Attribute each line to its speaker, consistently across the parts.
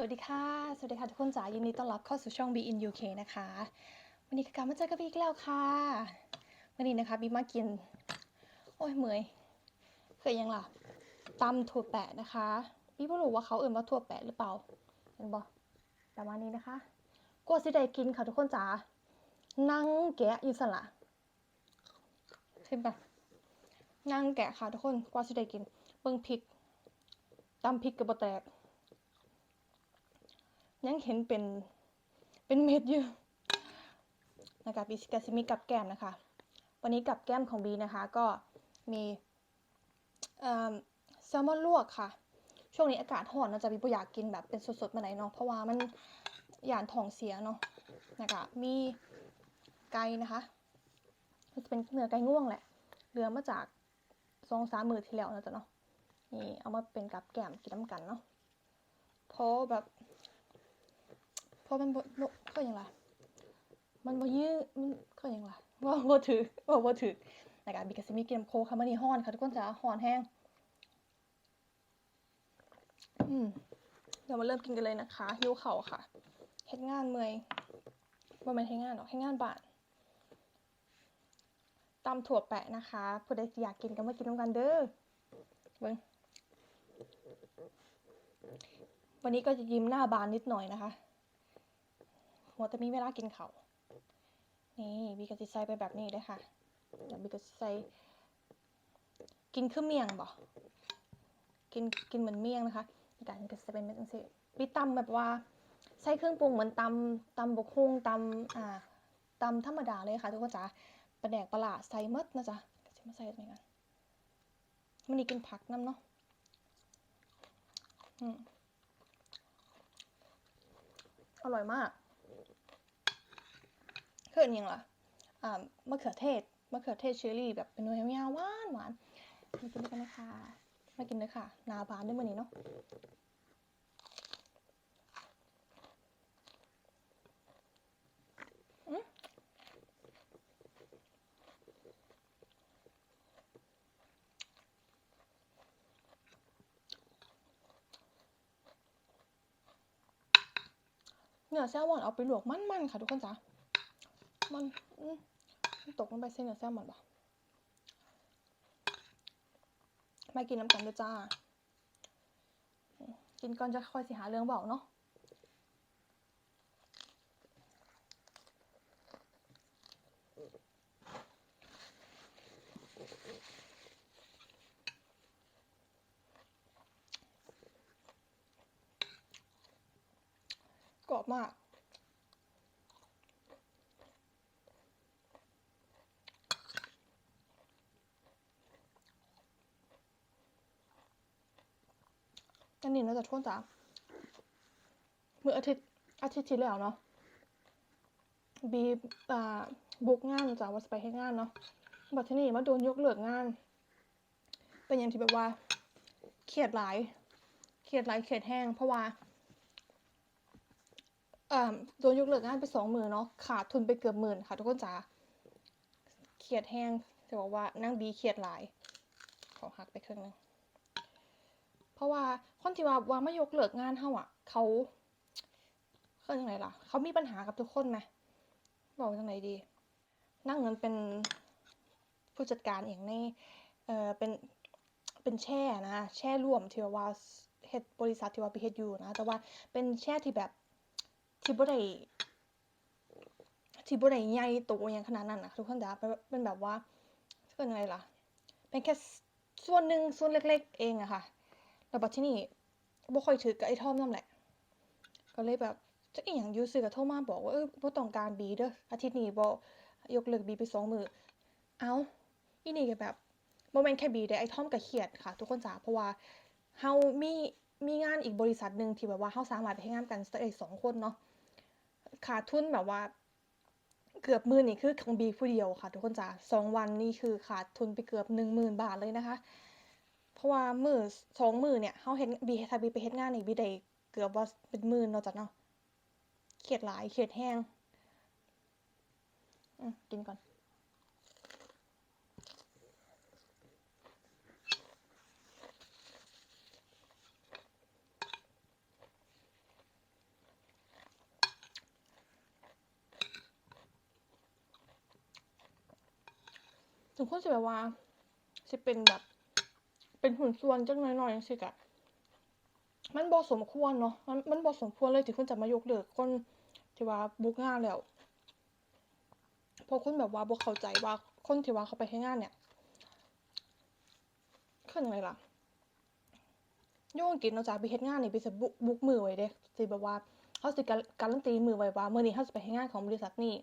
Speaker 1: สวัสดีค่ะ สวัสดีค่ะทุกคนจ๋า ยินดีต้อนรับเข้าสู่ช่อง Be in UK นะคะ วันนี้ก็กลับมาเจอกับบีอีกแล้วค่ะ วันนี้นะคะบีมากิน โอ้ยเมยเคยยังล่ะตำถั่วแปะนะคะบีไม่รู้ว่าเขาเอ่นว่าถั่วแปะหรือเปล่า เห็นบอกประมาณนี้นะคะกลัวสิได้กินค่ะทุกคนจ๋า นั่งแกะอยู่สละเห็นปะนั่งแกะค่ะทุกคนกว่าสิได้กิน เบิ่งพริกตำพริกกับบะแตก ยังเห็นเป็นเป็นเม็ดอยู่นะคะบีกาซิมีกับแก้มนะคะ วันนี้กับแก้มของบีนะคะก็มีแซลมอนลวกค่ะ ช่วงนี้อากาศร้อนนะจะบีบ่อยากกินแบบเป็นสดๆมาไหนเนาะเพราะว่ามันหยานท้องเสียเนาะนะคะมีไก่นะคะมันจะเป็นเนื้อไก่ง่วงแหละเหลือมาจากสองสามมือที่แล้วนะจ๊ะเนาะนี่เอามาเป็นกับแก้มกินน้ำกันเนาะเพราะแบบ เพราะมันบ่บ่ก็ยังไงมันบ่ยื้อมันก็ยังไงว่าบ่ถือว่าบ่ถือนการบิกาซิมีเกมโคค่ะมันนี่ฮ้อนค่ะทุกคนจ๋าฮ้อนแห้งอืมเดี๋ยวมาเริ่มกินกันเลยนะคะหิวเข่าค่ะเฮ็ดงานเมื่อยบ่แม่นเฮ็ดงานหรอกเฮ็ดงานบ้านตำถั่วแปะนะคะผู้ใดอยากกินก็มากินน้ำกันเด้อเบิ่งวันนี้ก็จะยิ้มหน้าบานนิดหน่อยนะคะ หัวแต่มีเวลากินเขา นี่บีก็จะใส่ไปแบบนี้เลยค่ะเดี๋ยวบีก็สิใส่กินคือเมี่ยงบ่กินกินเหมือนเมี่ยงนะคะในการก็จะเป็นแบบนี้บีตำแบบว่าใส่เครื่องปรุงเหมือนตำตำบกฮุงตำอ่าตำธรรมดาเลยค่ะทุกคนจ๋าปลาแดกปลาหลาใส่หมดนะจ๊ะจะมาใส่ตรงนี้กันมันนี่กินผักน้ำเนาะอืมอร่อยมาก เขินยังล่ะอ่ามะเขือเทศมะเขือเทศเชอรี่แบบเป็นเนื้อยาวหวานหวานมากินด้วยกันนะคะมากินเลยค่ะ นาบานด้วยมือนี้เนาะเนื้อแซลมอนเอาไปลวกมันๆค่ะทุกคนจ้ะ มันมันตกลงไปเส้นเนื้อแซลมอนปะมากินน้ำกันด้วยจ้า กินก่อนจะค่อยสิหาเรื่องเบาเนาะกรอบมาก อันนี้น่าจะช่วงจ้าเมื่ออาทิตย์อาทิตย์ที่แล้วเนาะบีอ่าบุกงานจ้าว่าจะไปให้งานเนาะบัดทีนี้มาโดนยกเลิกงาน เป็นอย่างที่แบบว่าเครียดหลายเครียดหลายเครียดแห้งเพราะว่าอ่าโดนยกเลิกงานไปสองหมื่นเนาะขาดทุนไปเกือบหมื่นค่ะทุกคนจ๋าเครียดแห้งจะบอกว่านั่งบีเครียดหลายขอหักไปครึ่งหนึง เพราะว่าคนที่ว่าว่าไม่ยกเลิกงานเฮาอะ เขาเขายังไงล่ะ เขามีปัญหากับทุกคนไหมบอกยังไงดี นั่งเงินเป็นผู้จัดการเองในเออเป็นเป็นแช่นะแช่ร่วมที่ว่าเฮ็ดบริษัทที่ว่าไปเฮ็ดอยู่นะ แต่ว่าเป็นแช่ที่แบบที่บ่ได้ที่บ่ได้ใหญ่โตอย่างขนาดนั้นนะทุกคนจ๋าเป็นเป็นแบบว่าเป็นยังไงล่ะ เป็นแค่ส่วนหนึ่งส่วนเล็ก ๆ เองอะค่ะ แล้วบัดที่นี่บ่ค่อยถือกับไอ้ทอมนั่นแหละ ก็เลยแบบจะอีหยังยูซื่อกับโทรมาบอกว่าเออบ่ต้องการบีเด้ออาทิตย์นี้บ่ยกเลิกบีไปสองมือเอ้าอีนี่ก็แบบบ่แม่นแค่บีเด้ไอ้ทอมก็เครียดค่ะ ทุกคนจ๋าเพราะว่าเฮามีมีงานอีกบริษัทหนึ่งที่แบบว่าเฮาสามารถไปเฮ็ดงานกันได้สองคนเนาะขาดทุนแบบว่า เกือบมื่นนี่คือของบีผู้เดียวค่ะ ทุกคนจ๋าสองวันนี่คือขาดทุนไปเกือบหนึ่งหมื่นบาทเลยนะคะ เพราะว่ามือสองมือเนี่ยเขาเห็นบีทาบีไปเฮ็ดงานในบีได้เกือบว่าเป็นมื่นเนาะจัดเนาะเขียดหลายเขียดแห้งอืมกินก่อนถึงคนจะแบบว่าจะเป็นแบบ เป็นหุ่นส่วนจังน้อยๆจังซี่กะมันบ่สมควรเนาะมันมันบ่สมควรเลยที่คุณจะมายกเลิกคนที่ว่าบุกงานแล้วเพราะคุณแบบว่าบ่เข้าใจว่าคนที่ว่าเขาไปเฮ็ดงานเนี่ยคือจั่งล่ะยู่งกฤษเนาะจ้ะไปเฮ็ดงานนี่ไปสิบุกบุกมือไว้เด้สิแบบว่าเขาสิการการันตีมือไว้ว่ามื้อนี้เราสิไปเฮ็ดงานของบริษัทนี้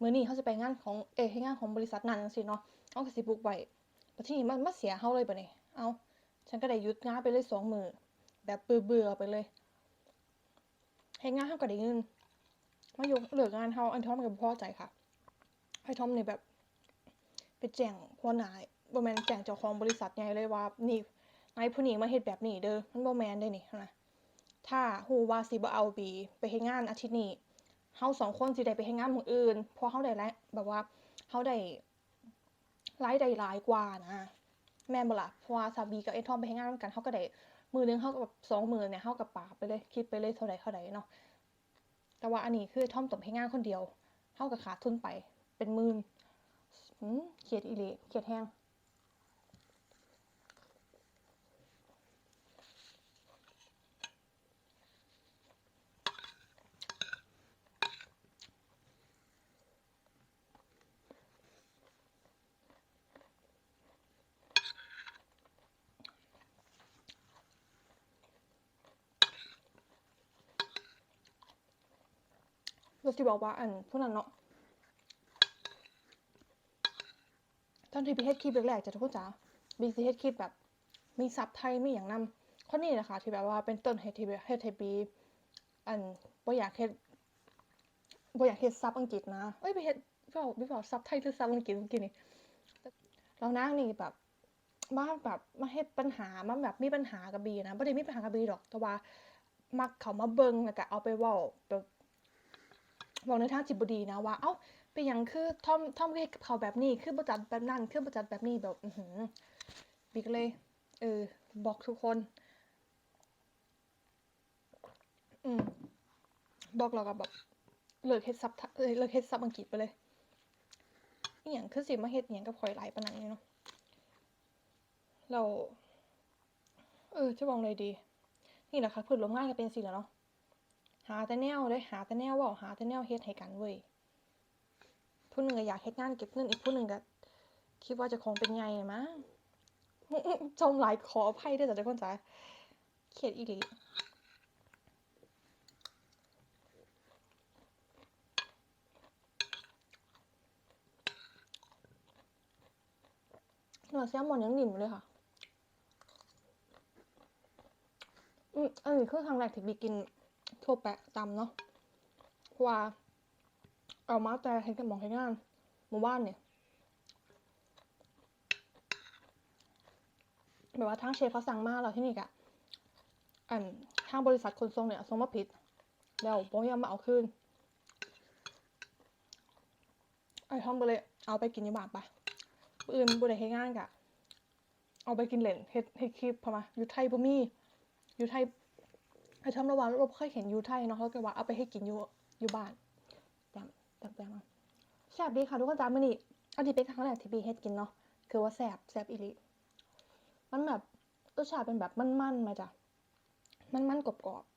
Speaker 1: มื้อนี้เราสิไปงานของเอยเฮ็ดงานของบริษัทนั้นจังซี่เนาะเขาก็สิบุกไว้แล้วทีนี้มันมาเสียเราเลยบัดนี้ เอาฉันก็ได้หยุดงานไปเลยสองมือแบบเบื่อๆไปเลยเฮ็ดงานเราก็ได้เงินมายกเหลิกงานเราอันที่เราก็บ่พอใจค่ะให้ทอมเนี่ยแบบ ไปแจ้งหัวหน้าบ่แมนแจ้งเจ้าของบริษัทใหญ่เลยว่านี่นายผู้นี้มาเฮ็ดแบบนี้เด้อมันบ่แมนเด้นี่นะถ้าฮู้ว่าสิบ่เอาบีไปเฮ็ดงานอาทิตย์นี้เฮาสองคนสิได้ไปเฮ็ดงานหม้องอื่นเพราะเฮาได้รายแบบว่าเฮาได้รายได้หลายกว่านะ แม่นบ่ล่ะเพราะว่าซาบีกับไอ้ทอมไปเฮ็ดงานนำกันเฮาก็ได้มือหนึงเฮาก็แบบสองมือเนี่ยเฮาก็ปาไปเลยคิดไปเลยเท่าใดเท่าใดเนาะแต่ว่าอันนี้คือทอมต้องไปเฮ็ดงานคนเดียวเฮาก็ขาดทุนไปเป็นหมื่นหืมเครียดอีหลีเครียดแรง เราสิบอกว่าอันพวกนั้นเนาะตอนที่พีเฮดคลิปแรกๆจะทุกคนจ๋าบีสิเฮดคลิปแบบ มีซับไทยมีอย่างนำคนนี้นะคะ ที่แบบว่าเป็นต้นเหตุที่แบบเฮ็ดให้บีอันบ่อยากเฮ็ดบ่อยากเฮ็ดซับอังกฤษนะเอ้ยไปเฮดเว้าบีบอกซับไทยหรือซับอังกฤษเมื่อกี้นี่แล้วนางนี่แบบมาแบบมาเฮ็ดปัญหามาแบบมีปัญหากับบีนะบ่ได้มีปัญหากับบีดอกแต่ว่ามักเขามาเบิงแล้วก็เอาไปว้าแบบ บอกในทางจิตบดีนะว่า เอ้าเป็นหยังคือท่อมท่อมเฮ็ดกับเขาแบบนี้ คือบ่จัดแบบนั้นคือบ่จัดแบบนี้แบบ อื้อบิ๊กเลย เออ บอกทุกคน อืมบอกเราก็แบบเลิกเฮ็ดซับเอ้ยเลิกเฮ็ดซับอังกฤษไปเลยอีหยังคือสิมาเฮ็ดอิหยังกับข่อยหลายปานนั้นเนาะแล้วเออจะบอกไดดี นี่แหละค่ะเพื่อนร่วมงานก็เป็นจั่งซี้แหละเนาะ หาแต่แนวเลยหาแต่แนวว้าหาแต่แนวเฮ็ดให้กันเว้ยผู้หนึ่งก็อยากเฮ็ดงานเก็บเงินอีกผู้หนึ่งก็คิดว่าจะคงเป็นใหญ่มั้งจมหลายขออภัยด้วยจ้ะทุกคนจ้ะเครียดอีหลีเนื้อแซลมอนยังนิ่มเลยค่ะ อืมอันนี้คือครั้งแรกที่บีกิน ทั่วแปะตำเนาะเพราะว่าเอามาแต่เห็นกันมองเห็นงานหมู่บ้านเนี่ยแบบว่าทางเชฟเขาสั่งมาแล้วที่นี่กะอันทางบริษัทขนส่งเนี่ยส่งมาผิด แล้วบ่ยอมมาเอาคืนไอ้ทอมก็เลยเอาไปกินยู่บานไปอื่นบ่ได้เฮ็ดงานกะ เอาไปกินเล่นเฮ็ดเฮ็ดคลิปพอมาอยู่ไทยบ่มีอยู่ไทย ไอ้ทำระหว่างเราเคยเห็นยูไทยเนาะเขาก็ว่าเอาไปให้กินอยู่อยู่บ้านแต้มแต้มแต้มเอาแซ่บดีค่ะทุกคนจ้ามื้อนี้อันนี้เป็นครั้งแรกที่บีเฮ็ดกินเนาะคือว่าแซ่บแซ่บอีลิมันแบบรสชาติเป็นแบบมันๆมาจ้ะมันๆกรอบๆ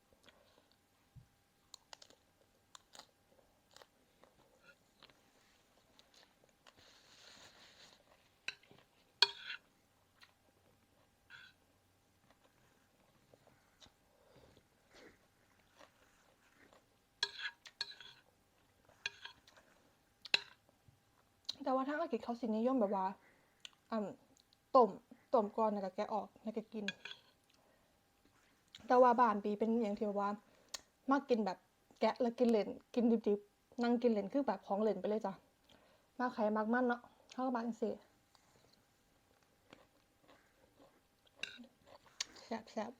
Speaker 1: แต่ว่าทางอังกฤษเขาสินิยมแบบว่าอ่าต้มต้มก่อนแล้วก็แกะออกแล้วก็กิน แต่ว่าบ้านบีเป็นอย่างที่แบบว่ามักกินแบบแกะแล้วกินเล่นกินดิบๆนั่งกินเล่นคือแบบของเล่นไปเลยจ้ะมากไข่มากมันเนาะเขาก็มักจังซี่แซ่บแซ่บ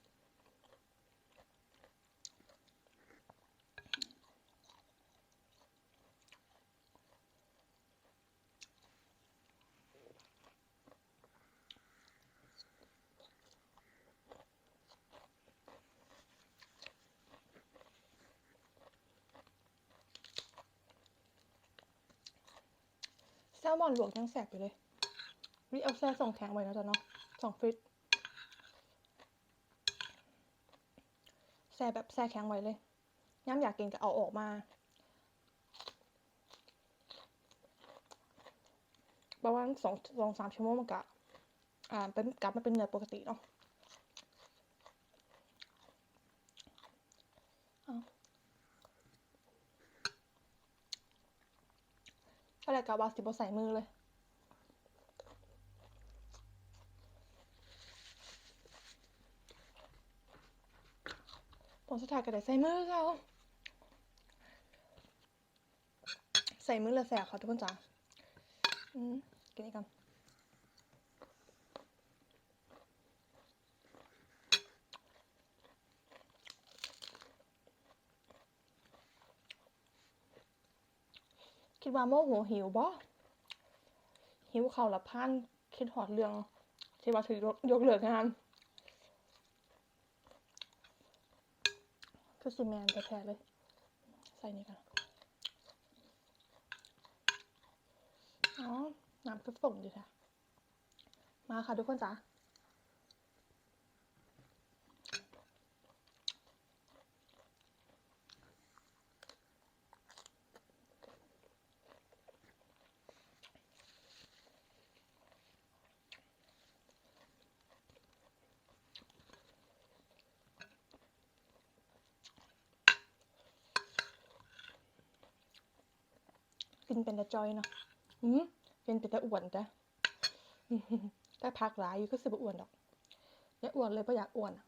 Speaker 1: แซลมอนลวกยังแสบอยู่เลยวิเอาแช่ส่งแข็งไว้แล้วจ้ะเนาะส่งฟิตแซ่แบบแซ่แข็งไว้เลยย้ำอยากกินก็เอาออกมาประมาณสองสองสามชั่วโมงมันกะอ่าเป็นกลับมาเป็นเนื้อปกติเนาะเอา อะไรกับว่าสิบใส่มือเลยผลสุดท้ายก็ได้ใส่มือเขาใส่มือเลยแสบค่ะทุกคนจ้าอืมกินนี่กัน ดว่าโมโหหิวบ่หิวเขาวละพันคิดหอดเรื่องที่ว่าถือยกเลิกงานคือซีแมนแท้ๆเลย ใส่นี่กันอ๋อน้ำคือส่งดีค่ะ มาค่ะทุกคนจ้า กินเป็นแต่จอยเนาะอืมเป็นเป็นแต่อ้วนจ้ะถ้าพักหลายอยู่ก็สิบอ้วนดอกอย่ยอ้วนเลยเพราะอยากอ้วนอะ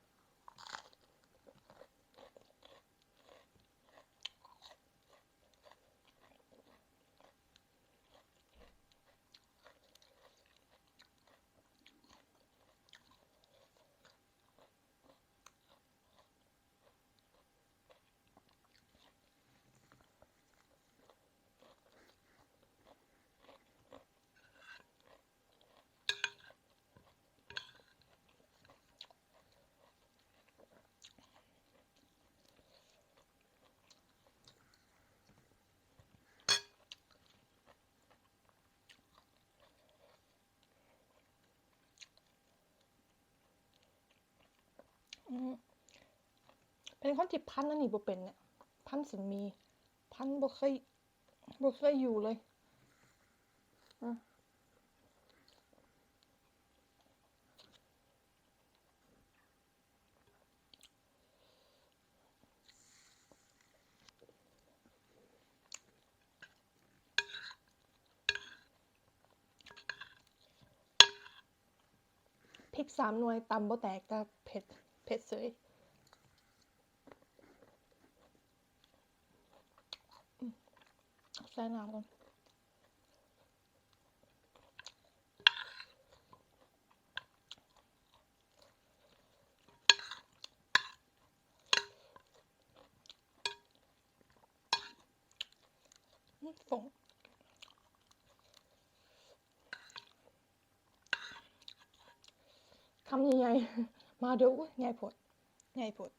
Speaker 1: เป็นคนที่พันอันนี้บ่เป็นเนี่ยพันสินมี พันบ่เคยบ่เคยอยู่เลยอะพริกสามหน่วยตำบ่แตกแต่เผ็ด เผ็ดเสยใส่น้ำก่อนอืมฝงคำใหญ่ๆ มาดูง่ายใหญ่ผดใหญ่ผด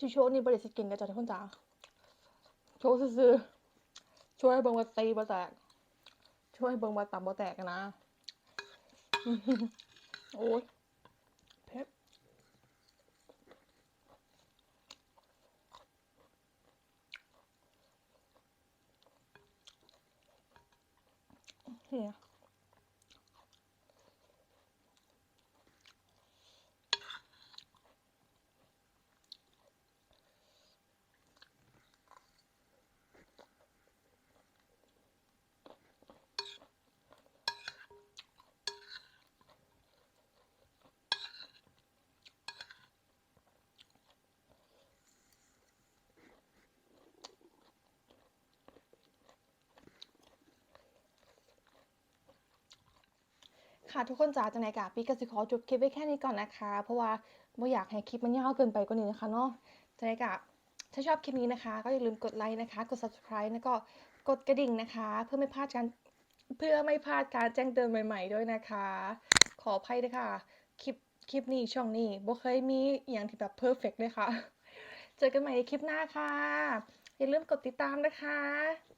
Speaker 1: ที่โชว์นี่บริสิกินกันจ้ะทุกคนจ้าโชว์ซื่อช่วยเบิ่งว่าตีบ่แตก ช่วยเบิ่งว่าตับบ่แตกอะนะ โอ้ยเผ็ดเฮีย ค่ะทุกคนจ๋าจังไหนกะพี่กสิขอจบคลิปไว้แค่นี้ก่อนนะคะ เพราะว่าไม่อยากให้คลิปมันยาวเกินไปกว่านี้นะคะเนาะจังไหนกะถ้าชอบคลิปนี้นะคะ ก็อย่าลืมกดไลค์นะคะ กด subscribe แล้วก็กดกระดิ่งนะคะ เพื่อไม่พลาดการเพื่อไม่พลาดการแจ้งเตือนใหม่ๆด้วยนะคะ ขออภัยด้วยค่ะคลิปคลิปนี้ช่องนี้บ่เคยมีอย่างที่แบบเพอร์เฟกต์เลยค่ะ เจอกันใหม่ในคลิปหน้าค่ะ อย่าลืมกดติดตามนะคะ